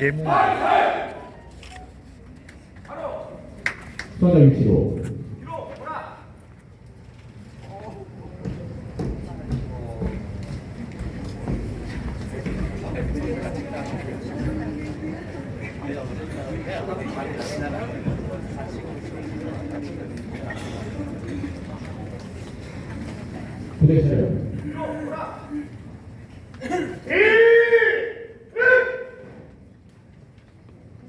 영덕 대계문 수환자 위치로. 부대 차려.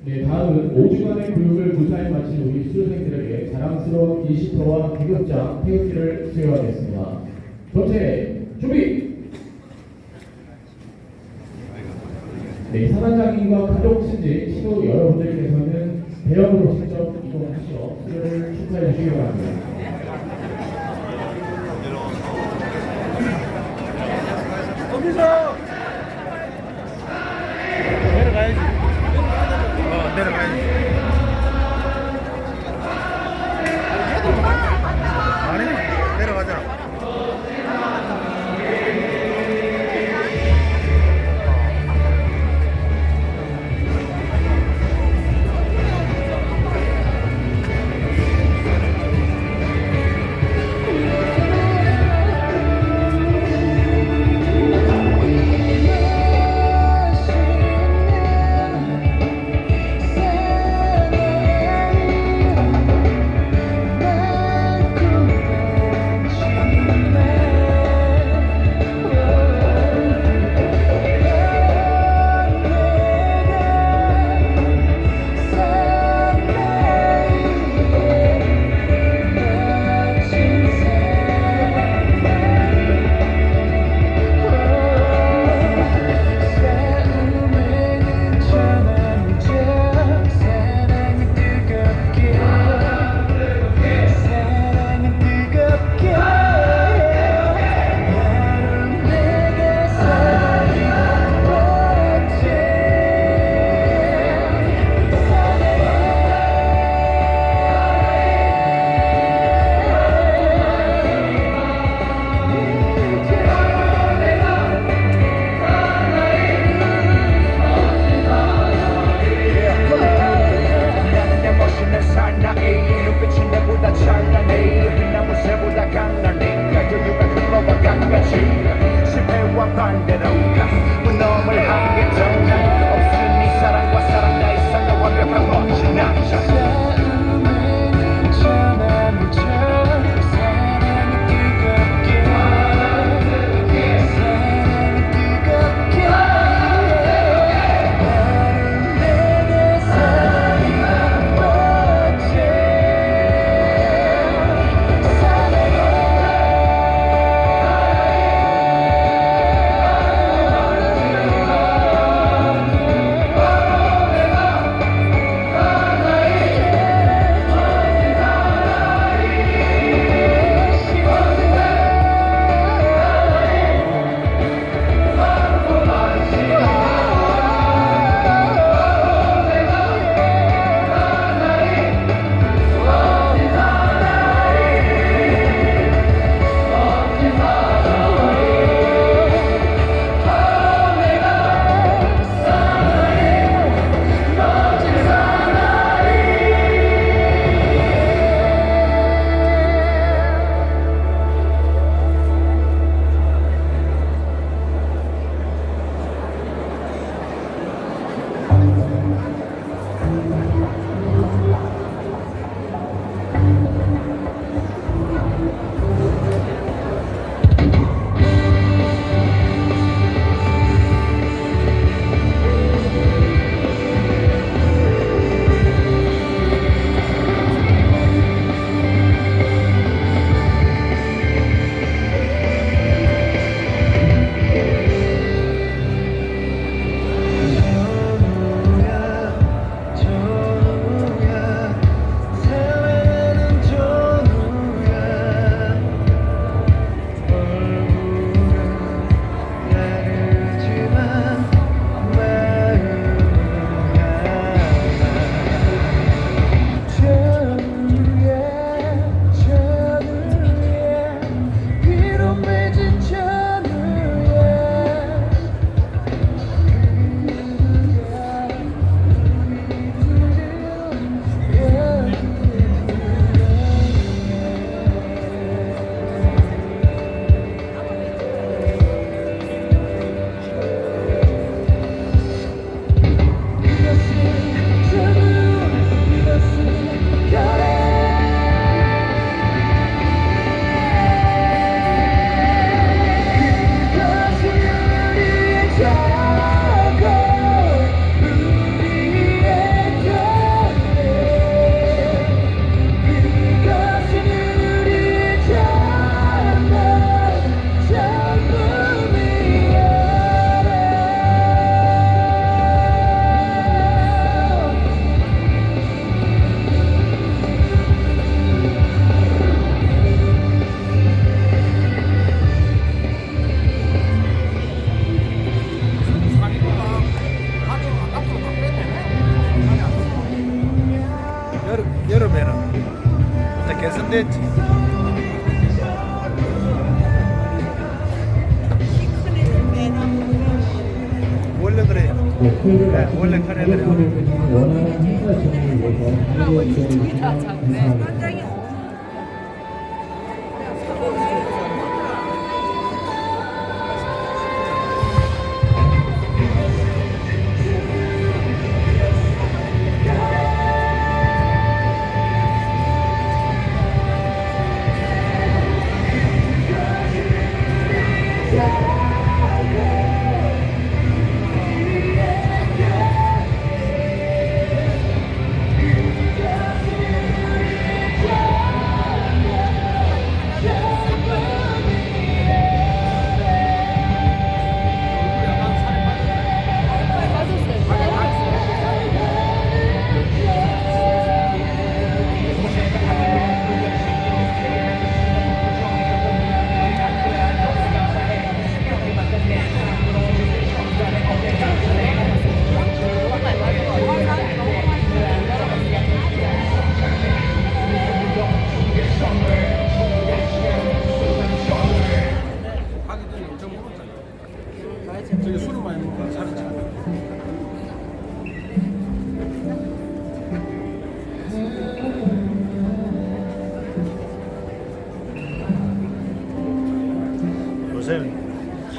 네, 다음은 5주간의 교육을 무사히 마친 우리 수료생들에게 자랑스러운 인시터와 기급장 태극기를 수여하겠습니다. 전체 준비! 네, 사단장님과 가족 친지, 친구 여러분들께서는 대형으로 직접 이동하시어 수료를 축하해 주시기 바랍니다.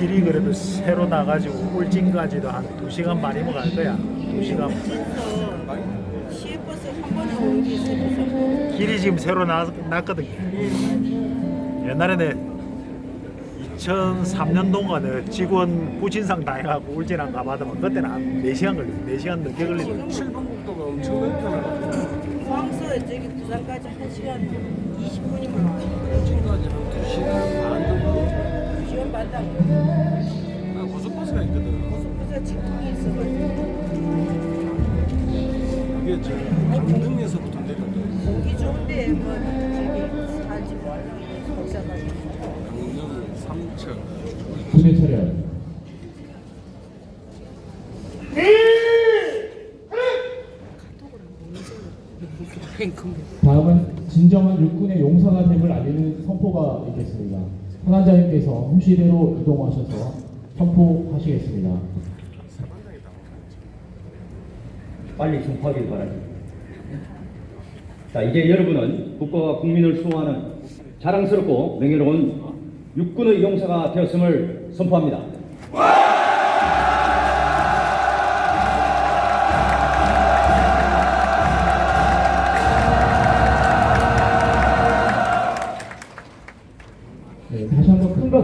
길이 그래도 새로 나가지고 울진까지도 한 2시간 반이면 갈 거야 2시간 시외버스 한 번에 오는 게 있어서 길이 지금 새로 나, 났거든 요 옛날에는 2003년도가 내 직원 부친상 다 해갖고 울진 안 가봐도만 그때는 한 4시간 걸렸어 4시간 넘게 걸리더라고 7번 국도가 엄청 넓잖아. 포항서 저기 부산까지 1시간 20분이면 와요. 지금까지 한 2시간 반 정도. 2시간 반도 안 아, 고속버스가 있거든. 고속버스가 직통이 있어가지고 그게 저 강릉에서부터 내려오죠. 공기 좋은데 뭐 저기 살지 복잡하게 강릉 삼척. 군의 차렷. 다음은 진정한 육군의 용사가 됨을 알리는 선포가 있겠습니다. 사단장님께서 홈시대로 이동하셔서 선포하시겠습니다. 빨리 전파하길 바랍니다. 자, 이제 여러분은 국가와 국민을 수호하는 자랑스럽고 명예로운 육군의 용사가 되었음을 선포합니다.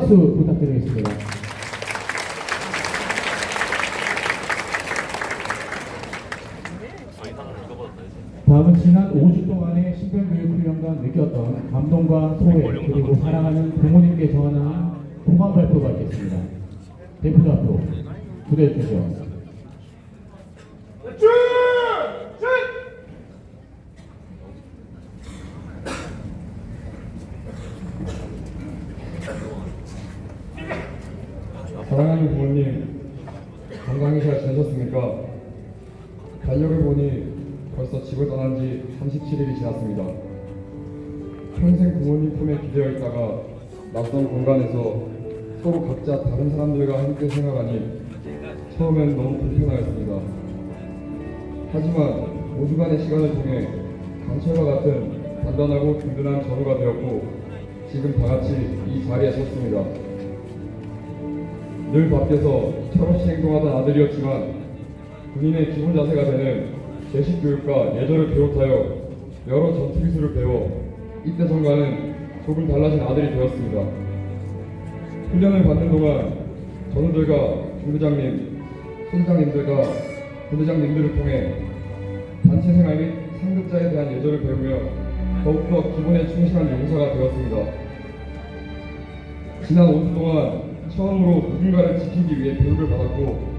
박수 부탁드리겠습니다. 다음은 지난 5주 동안의 신변교육 훈련과 느꼈던 감동과 소회 그리고 사랑하는 부모님께 전하는 공감 발표가 있겠습니다. 대표자 앞으로 부대해 주시죠. 낯선 공간에서 서로 각자 다른 사람들과 함께 생활하니 처음엔 너무 불편하였습니다. 하지만 5주간의 시간을 통해 강철과 같은 단단하고 든든한 전우가 되었고 지금 다 같이 이 자리에 섰습니다. 늘 밖에서 철없이 행동하던 아들이었지만 군인의 기본 자세가 되는 제식 교육과 예절을 비롯하여 여러 전투 기술을 배워 이때 전과는 조금 달라진 아들이 되었습니다. 훈련을 받는 동안 전우들과 중대장님, 선장님들과 부대장님들을 통해 단체 생활 및 상급자에 대한 예절을 배우며 더욱더 기본에 충실한 용사가 되었습니다. 지난 5주 동안 처음으로 누군가를 지키기 위해 교육을 받았고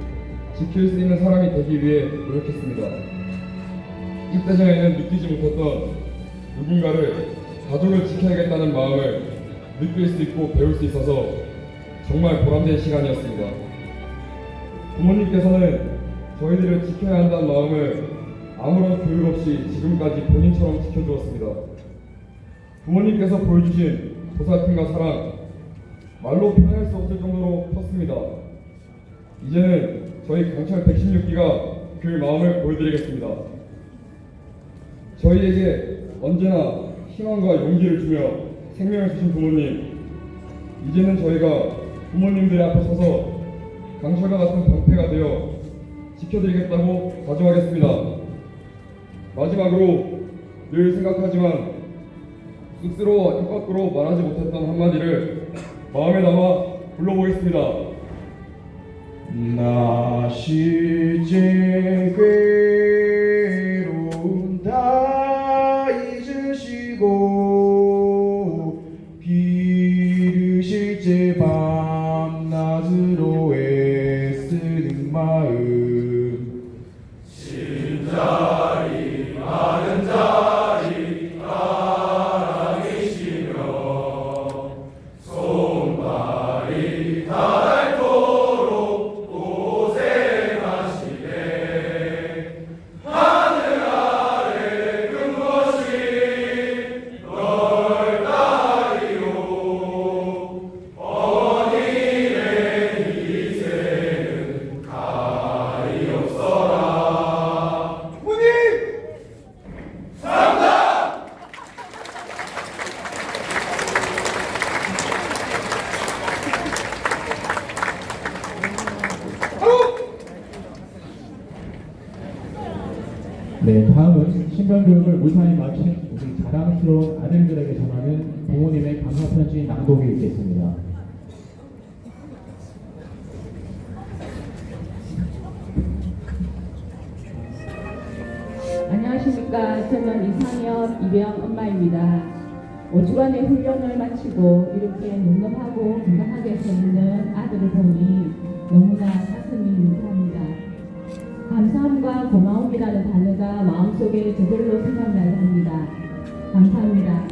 지킬 수 있는 사람이 되기 위해 노력했습니다. 입대 전에는 느끼지 못했던 누군가를 가족을 지켜야겠다는 마음을 느낄 수 있고 배울 수 있어서 정말 보람된 시간이었습니다. 부모님께서는 저희들을 지켜야 한다는 마음을 아무런 교육 없이 지금까지 본인처럼 지켜주었습니다. 부모님께서 보여주신 보살핌과 사랑, 말로 표현할 수 없을 정도로 컸습니다. 이제는 저희 강철 116기가 그 마음을 보여드리겠습니다. 저희에게 언제나 희망과 용기를 주며 생명을 주신 부모님, 이제는 저희가 부모님들 앞에 서서 강철과 같은 방패가 되어 지켜드리겠다고 다짐하겠습니다. 마지막으로 늘 생각하지만 쑥스러워 입 밖으로 말하지 못했던 한마디를 마음에 담아 불러보겠습니다. 나 실제 괴 네, 다음은 신변교육을 무사히 마친 우리 자랑스러운 아들들에게 전하는 부모님의 감사 편지 낭독이 있겠습니다. 안녕하십니까. 저는 이상현 입영 엄마입니다. 5주간의 훈련을 마치고 이렇게 늠름하고 건강하게 서 있는 아들을 보니 너무나 가슴이 마움이라는 단어가 마음속에 저절로 생각나게 합니다. 감사합니다.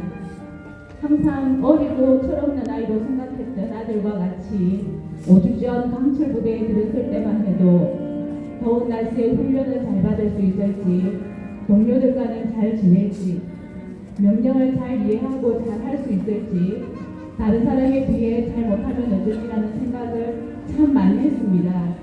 항상 어리고 철없는 아이로 생각했던 아들과 같이 5주 전 강철 부대에 들었을 때만 해도 더운 날씨에 훈련을 잘 받을 수 있을지 동료들과는 잘 지낼지 명령을 잘 이해하고 잘 할 수 있을지 다른 사람에 비해 잘 못하면 어쩌지라는 생각을 참 많이 했습니다.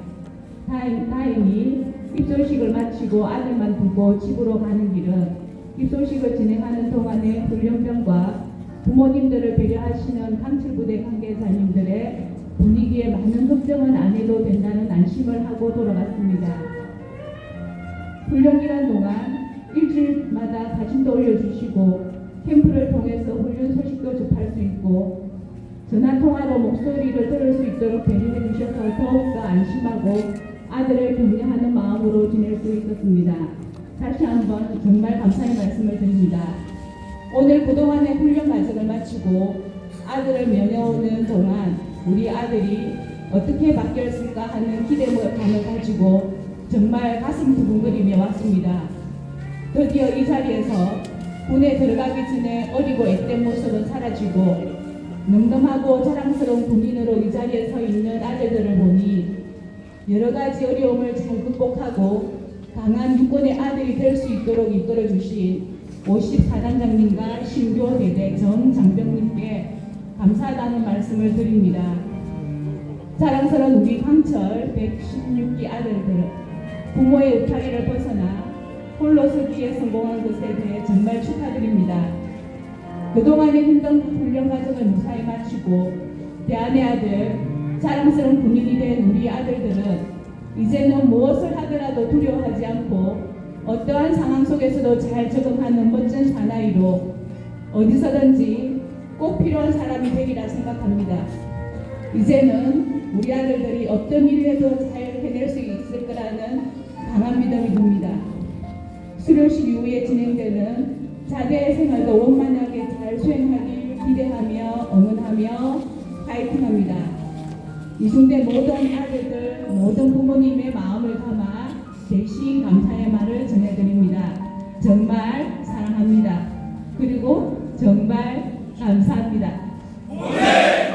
다행, 다행히 입소식을 마치고 아들만 두고 집으로 가는 길은 입소식을 진행하는 동안에 훈련병과 부모님들을 배려하시는 강철부대 관계자님들의 분위기에 많은 걱정은 안 해도 된다는 안심을 하고 돌아갔습니다. 훈련 기간 동안 일주일마다 사진도 올려주시고 캠프를 통해서 훈련 소식도 접할 수 있고 전화 통화로 목소리를 들을 수 있도록 배려해 주셔서 더욱더 안심하고 아들을 격려하는 마음으로 지낼 수 있었습니다. 다시 한번 정말 감사의 말씀을 드립니다. 오늘 그동안의 훈련 과정을 마치고 아들을 면회오는 동안 우리 아들이 어떻게 바뀌었을까 하는 기대감을 가지고 정말 가슴 두근거리며 왔습니다. 드디어 이 자리에서 군에 들어가기 전에 어리고 앳된 모습은 사라지고 능덤하고 자랑스러운 군인으로 이 자리에 서 있는 아들들을 보니 여러 가지 어려움을 잘 극복하고 강한 육군의 아들이 될 수 있도록 이끌어 주신 54단장님과 신교 대대 정 장병님께 감사하다는 말씀을 드립니다. 자랑스러운 우리 강철 116기 아들들 부모의 의타리를 벗어나 홀로 서기에 성공한 것에 대해 정말 축하드립니다. 그동안의 힘든 훈련 과정을 무사히 마치고 대안의 아들, 자랑스러운 군인이 된 우리 아들들은 이제는 무엇을 하더라도 두려워하지 않고 어떠한 상황 속에서도 잘 적응하는 멋진 사나이로 어디서든지 꼭 필요한 사람이 되리라 생각합니다. 이제는 우리 아들들이 어떤 일을 해도 잘 해낼 수 있을 거라는 강한 믿음이 듭니다. 수료식 이후에 진행되는 자대 생활도 원만하게 잘 수행하길 기대하며 응원하며 파이팅합니다. 이중대 모든 아들들, 모든 부모님의 마음을 담아 대신 감사의 말을 전해드립니다. 정말 사랑합니다. 그리고 정말 감사합니다. 네,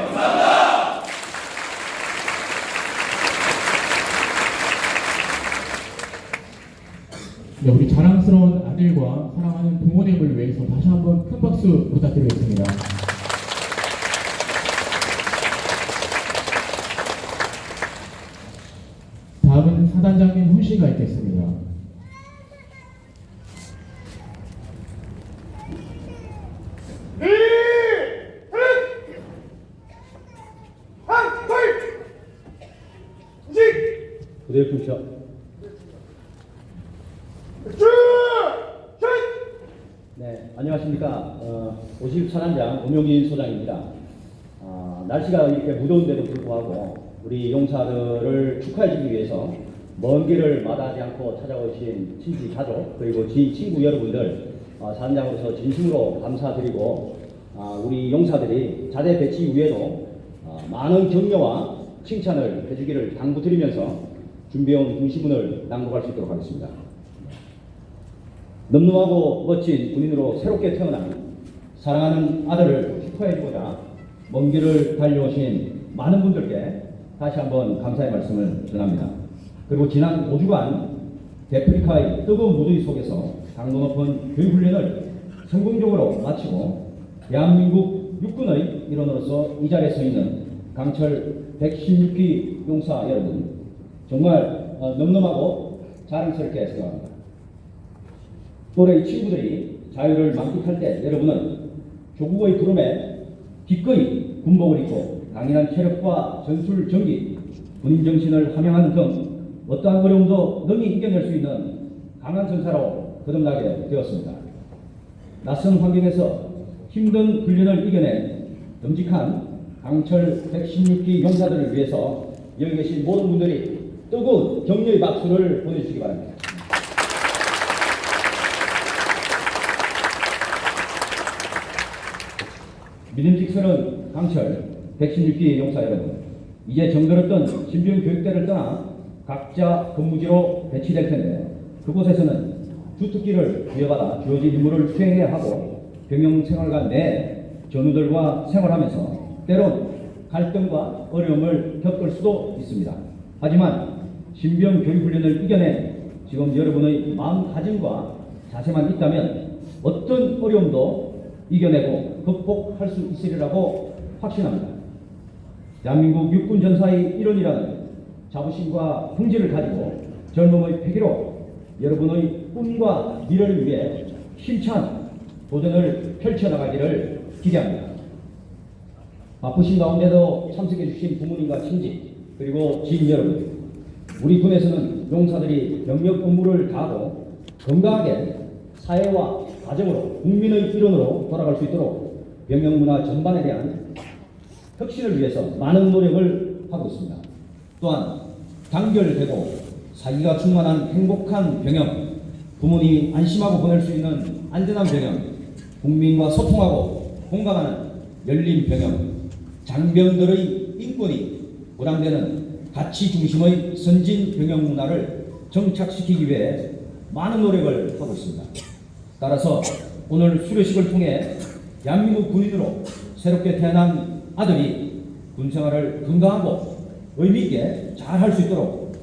네, 우리 자랑스러운 아들과 사랑하는 부모님을 위해서 다시 한번 큰 박수 부탁드리겠습니다. 다음은 훈시가 있겠습니다. 부대 분셔. 네, 안녕하십니까. 어, 54단장 음용인 소장입니다. 아, 날씨가 이렇게 무더운데도 불구하고 우리 용사들을 축하해주기 위해서 먼 길을 마다하지 않고 찾아오신 친지 가족 그리고 지 친구 여러분들 어, 사단장으로서 진심으로 감사드리고 아, 우리 용사들이 자대 배치 이후에도 어, 많은 격려와 칭찬을 해주기를 당부드리면서 준비해온 군시문을 낭독할 수 있도록 하겠습니다. 늠름하고 멋진 군인으로 새롭게 태어난 사랑하는 아들을 축하해주고자 먼 길을 달려오신 많은 분들께 다시 한번 감사의 말씀을 전합니다. 그리고 지난 5주간 데프리카의 뜨거운 무더위 속에서 강도 높은 교육 훈련을 성공적으로 마치고 대한민국 육군의 일원으로서 이 자리에 서 있는 강철 116기 용사 여러분 정말 어, 늠름하고 자랑스럽게 생각합니다. 또래 친구들이 자유를 만끽할 때 여러분은 조국의 부름에 기꺼이 군복을 입고 강인한 체력과 전술 정기, 군인 정신을 함양하는 등 어떠한 어려움도 능히 이겨낼 수 있는 강한 전사로 거듭나게 되었습니다. 낯선 환경에서 힘든 훈련을 이겨낸 듬직한 강철 116기 용사들을 위해서 여기 계신 모든 분들이 뜨거운 격려의 박수를 보내주시기 바랍니다. 믿음직스러운 강철 116기 용사 여러분 이제 정들었던 신병 교육대를 떠나 각자 근무지로 배치될 텐데 그곳에서는 주특기를 부여받아 주어진 임무를 수행해야 하고 병영 생활관 내 전우들과 생활하면서 때론 갈등과 어려움을 겪을 수도 있습니다. 하지만 신병 교육 훈련을 이겨낸 지금 여러분의 마음가짐과 자세만 있다면 어떤 어려움도 이겨내고 극복할 수 있으리라고 확신합니다. 대한민국 육군 전사의 일원이라는 자부심과 긍지를 가지고 젊음의 패기로 여러분의 꿈과 미래를 위해 힘찬 도전을 펼쳐나가기를 기대합니다. 바쁘신 가운데도 참석해 주신 부모님과 친지 그리고 지인 여러분 우리 군에서는 용사들이 병력 업무를 다하고 건강하게 사회와 가정으로 국민의 일원으로 돌아갈 수 있도록 병영 문화 전반에 대한 혁신을 위해서 많은 노력을 하고 있습니다. 또한 단결되고 사기가 충만한 행복한 병영, 부모님이 안심하고 보낼 수 있는 안전한 병영, 국민과 소통하고 공감하는 열린 병영, 장병들의 인권이 보장되는 가치 중심의 선진 병영 문화를 정착시키기 위해 많은 노력을 하고 있습니다. 따라서 오늘 수료식을 통해 대한민국 군인으로 새롭게 태어난 아들이 군 생활을 건강하고 의미있게 잘 할 수 있도록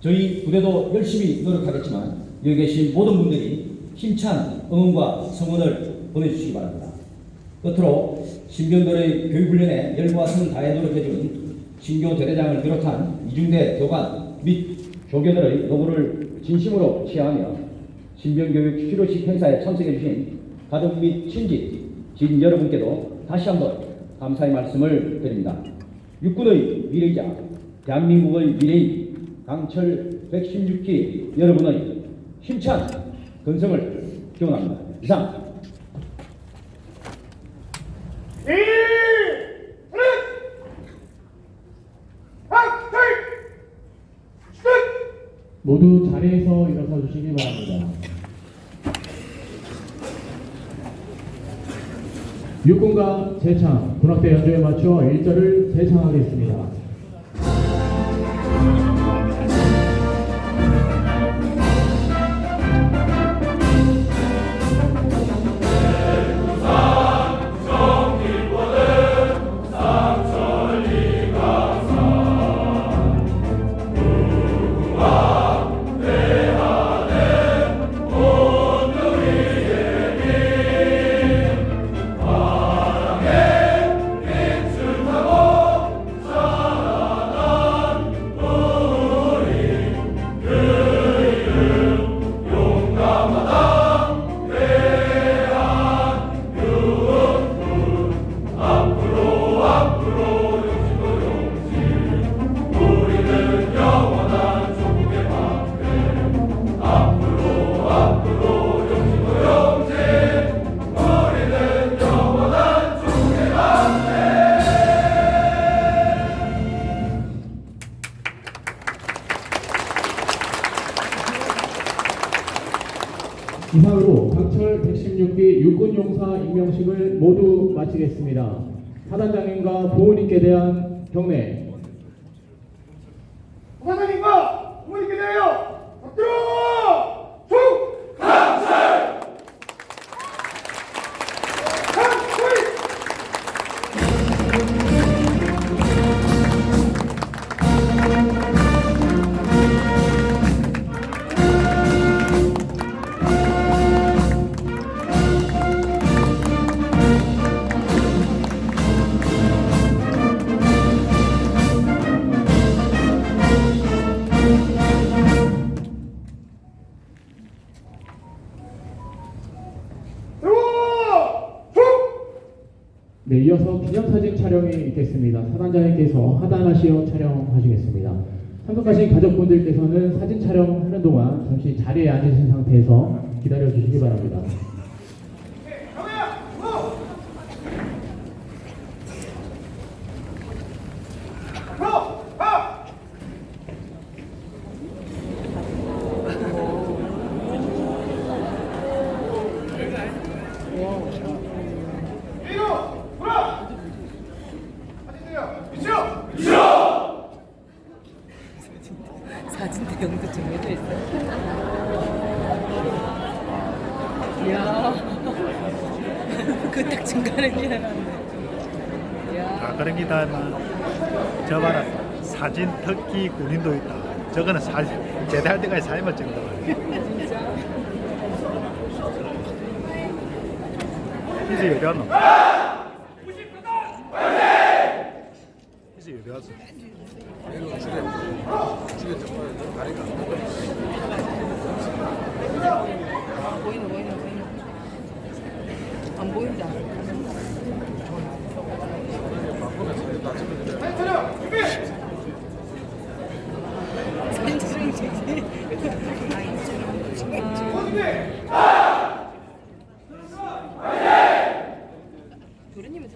저희 부대도 열심히 노력하겠지만 여기 계신 모든 분들이 힘찬 응원과 성원을 보내주시기 바랍니다. 끝으로 신병들의 교육훈련에 열과 성 다해 노력해준 신교 대대장을 비롯한 이중대 교관 및 조교들의 노고를 진심으로 취하하며 신병교육 수료식 행사에 참석해주신 가족 및 친지, 지인 여러분께도 다시 한번 감사의 말씀을 드립니다. 육군의 미래이자 대한민국의 미래인 강철 116기 여러분의 힘찬 건성을 기원합니다. 이상 모두 자리에서 일어서 주시기 바랍니다. 육군과 재창, 군악대 연주에 맞춰 일절을 재창하겠습니다. 대 네, 이어서 기념사진 촬영이 있겠습니다. 사단장님께서 하단하시어 촬영하시겠습니다. 참석하신 가족분들께서는 사진 촬영하는 동안 잠시 자리에 앉으신 상태에서 기다려 주시기 바랍니다. 강호야! 어! 앞으로! 가! 뒤로! 돌아! 사진 드려! 위치로! 사진 대형도 정해져 있어. 이야. 그딱 중간에 미안한데. 이야. 아 그런 기다 저 봐라 사진 특기 군인도 있다 저거는 사진 제대할 때까지 사진만 찍는다 이제 여기 왔노 이제 왔어 보이는 보이는 보이는. 안 보인다. 사진 촬영 준비! 사진 찍지. 준비! 도련님은 더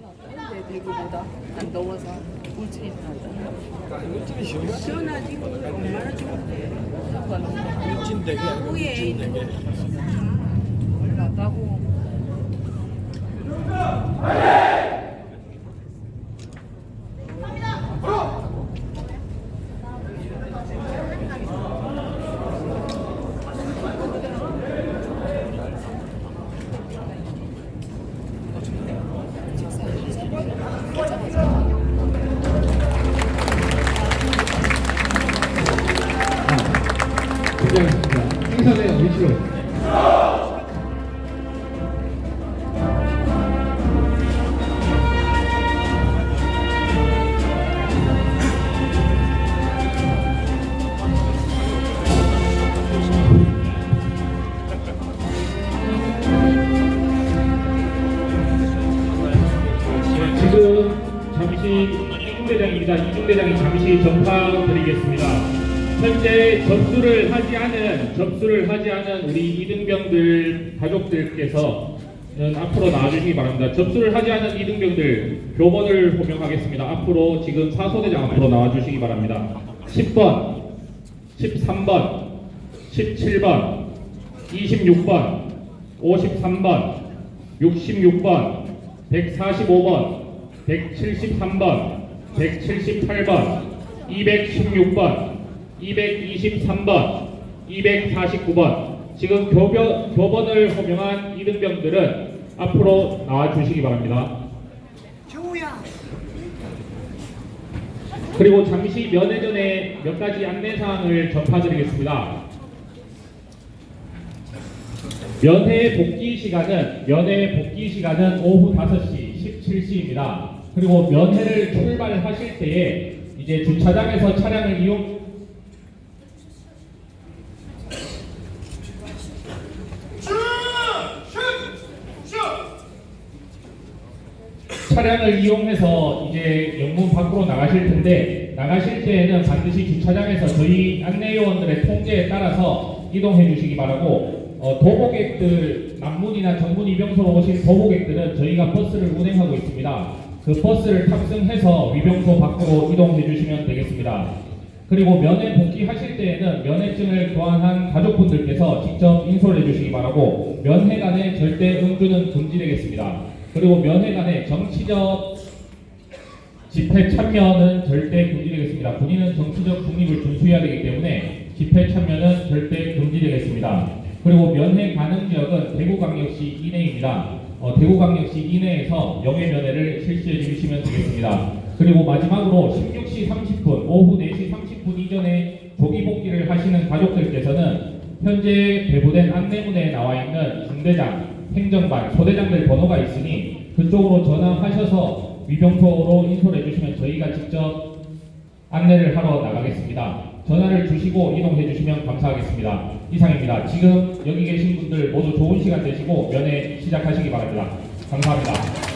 대구보다 안 더워서 울진이 더 낫다. 울진이 시원하지? 시원하지. 얼마나 좋은데. 울진 되게 울진 되게. 낫다고. 이중대장이 잠시 전파 드리겠습니다. 현재 접수를 하지 않은 접수를 하지 않은 우리 이등병들 가족들께서 는 앞으로 나와주시기 바랍니다. 접수를 하지 않은 이등병들 교번을 호명하겠습니다. 앞으로 지금 사소대장 앞으로 나와주시기 바랍니다. 10번, 13번, 17번, 26번, 53번, 66번, 145번, 173번, 178번, 216번, 223번, 249번. 지금 교변, 교번을 호명한 이등병들은 앞으로 나와 주시기 바랍니다. 그리고 잠시 면회 전에 몇 가지 안내 사항을 전파드리겠습니다. 면회 복귀 시간은 면회 복귀 시간은 오후 5시 17시입니다. 그리고 면회를 출발하실 때에 이제 주차장에서 차량을 이용! 차량을 이용해서 이제 영문 밖으로 나가실 텐데 나가실 때에는 반드시 주차장에서 저희 안내요원들의 통제에 따라서 이동해 주시기 바라고 어, 도보객들 남문이나 정문 이병소로 오신 도보객들은 저희가 버스를 운행하고 있습니다. 그 버스를 탑승해서 위병소 밖으로 이동해 주시면 되겠습니다. 그리고 면회 복귀하실 때에는 면회증을 교환한 가족분들께서 직접 인솔해 주시기 바라고 면회간에 절대 음주는 금지되겠습니다. 그리고 면회간에 정치적 집회 참여는 절대 금지되겠습니다. 군인은 정치적 중립을 준수해야 되기 때문에 집회 참여는 절대 금지되겠습니다. 그리고 면회 가능 지역은 대구광역시 이내입니다. 어, 대구광역시 이내에서 영해면회를 실시해 주시면 되겠습니다. 그리고 마지막으로 16시 30분, 오후 4시 30분 이전에 조기 복귀를 하시는 가족들께서는 현재 배부된 안내문에 나와 있는 중대장, 행정반, 소대장들 번호가 있으니 그쪽으로 전화하셔서 위병소로 인솔해 주시면 저희가 직접 안내를 하러 나가겠습니다. 전화를 주시고 이동해 주시면 감사하겠습니다. 이상입니다. 지금 여기 계신 분들 모두 좋은 시간 되시고 면회 시작하시기 바랍니다. 감사합니다.